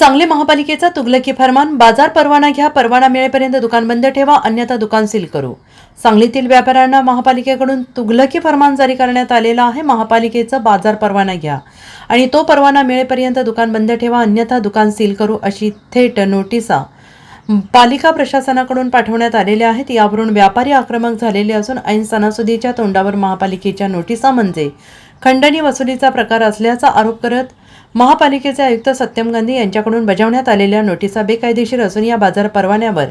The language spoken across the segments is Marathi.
सांगली महापालिकेचा तुगलकी फरमान बाजार परवाना घ्या परवाना मिळेपर्यंत दुकान बंद ठेवा अन्यथा दुकान सील करू. सांगलीतील व्यापाऱ्यांना महापालिकेकडून तुगलकी फरमान जारी करण्यात आलेला आहे. महापालिकेचं बाजार परवाना घ्या. आणि तो परवाना मिळेपर्यंत दुकान बंद ठेवा अन्यथा दुकान सील करू अशी थेट नोटिसा पालिका प्रशासनाकडून पाठवण्यात आलेल्या आहेत. यावरून व्यापारी आक्रमक झालेले असून ऐन सणासुदीच्या तोंडावर महापालिकेच्या नोटिसा म्हणजे खंडणी वसुलीचा प्रकार असल्याचा आरोप करत महापालिकेचे आयुक्त सत्यम गांधी यांच्याकडून बजावण्यात आलेल्या नोटिसा बेकायदेशीर असून या बाजार परवान्यावर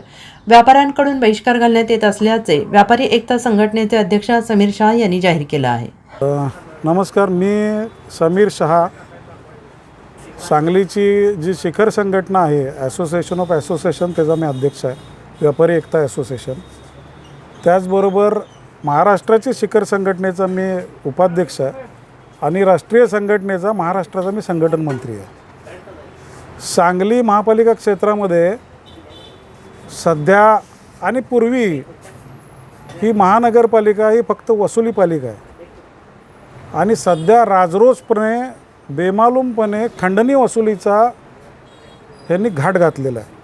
व्यापाऱ्यांकडून बहिष्कार घालण्यात येत असल्याचे व्यापारी एकता संघटनेचे अध्यक्ष समीर शहा यांनी जाहीर केलं आहे. नमस्कार मी समीर शहा. सांगलीची जी शिखर संघटना आहे ॲसोसिएशन ऑफ ॲसोसिएशन त्याचा मी अध्यक्ष आहे व्यापारी एकता ॲसोसिएशन त्याचबरोबर महाराष्ट्राची शिखर संघटनेचा मी उपाध्यक्ष आहे. आणि राष्ट्रीय संघटनेचा महाराष्ट्राचा मी संघटन मंत्री आहे. सांगली महापालिका क्षेत्रामध्ये सध्या आणि पूर्वी ही महानगरपालिका ही फक्त वसुली पालिका आहे. आणि सध्या राजरोसपणे बेमालूमपणे खंडणी वसुलीचा यांनी घाट घातलेला आहे.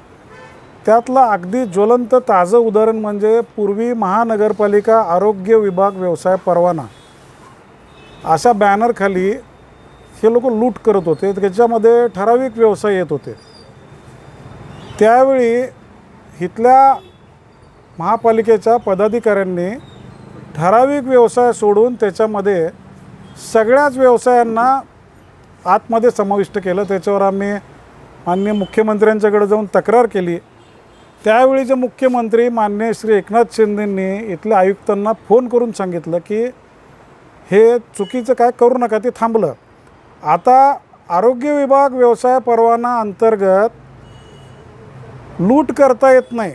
त्यातलं अगदी ज्वलंत ताजं उदाहरण म्हणजे पूर्वी महानगरपालिका आरोग्य विभाग व्यवसाय परवाना अशा बॅनरखाली हे लोक लूट करत होते. त्याच्यामध्ये ठराविक व्यवसाय येत होते. त्यावेळी इथल्या महापालिकेच्या पदाधिकाऱ्यांनी ठराविक व्यवसाय सोडून त्याच्यामध्ये सगळ्याच व्यवसायांना आतमध्ये समाविष्ट केलं. त्याच्यावर आम्ही माननीय मुख्यमंत्र्यांच्याकडे जाऊन तक्रार केली. त्यावेळी जे मुख्यमंत्री मान्य श्री एकनाथ शिंदेंनी इथल्या आयुक्तांना फोन करून सांगितलं की हे चुकीचं काय करू नका ते थांबलं. आता आरोग्य विभाग व्यवसाय परवाना अंतर्गत लूट करता येत नाही.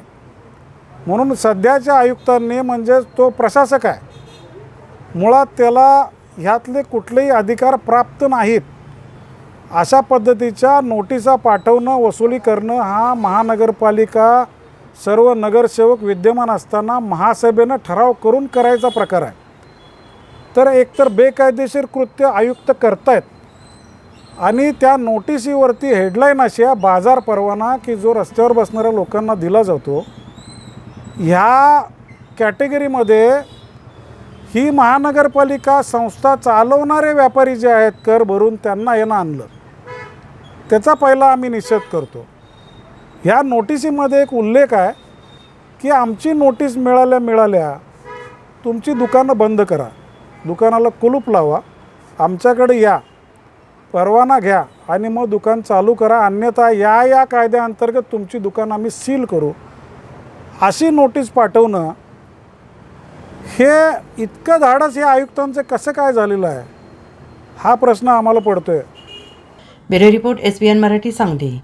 म्हणून सध्याच्या आयुक्तांनी म्हणजेच तो प्रशासक आहे मुळात त्याला ह्यातले कुठलेही अधिकार प्राप्त नाहीत. अशा पद्धतीच्या नोटिसा पाठवणं वसुली करणं हा महानगरपालिका सर्व नगरसेवक विद्यमान असताना महासभेनं ठराव करून करायचा प्रकार आहे. तर एकतर बेकायदेशीर कृत्य आयुक्त करतायत. आणि त्या नोटिसीवरती हेडलाईन अशी आहे बाजार परवाना की जो रस्त्यावर बसणाऱ्या लोकांना दिला जातो ह्या कॅटेगरीमध्ये ही महानगरपालिका संस्था चालवणारे व्यापारी जे आहेत कर भरून त्यांना येणं आणलं. त्याचा पहिला आम्ही निषेध करतो. ह्या नोटिसीमध्ये एक उल्लेख आहे की आमची नोटीस मिळाल्या मिळाल्या तुमची दुकानं बंद करा. दुकानाला कुलूप लावा. आमच्याकडे या. परवाना घ्या आणि मग दुकान चालू करा. अन्यथा या या कायद्याअंतर्गत तुमची दुकान आम्ही सील करू. अशी नोटीस पाठवणं हे इतकं धाडस या आयुक्तांचं कसं काय झालेलं आहे? हा प्रश्न आम्हाला पडतो आहे bureau report S Marathi Sangli.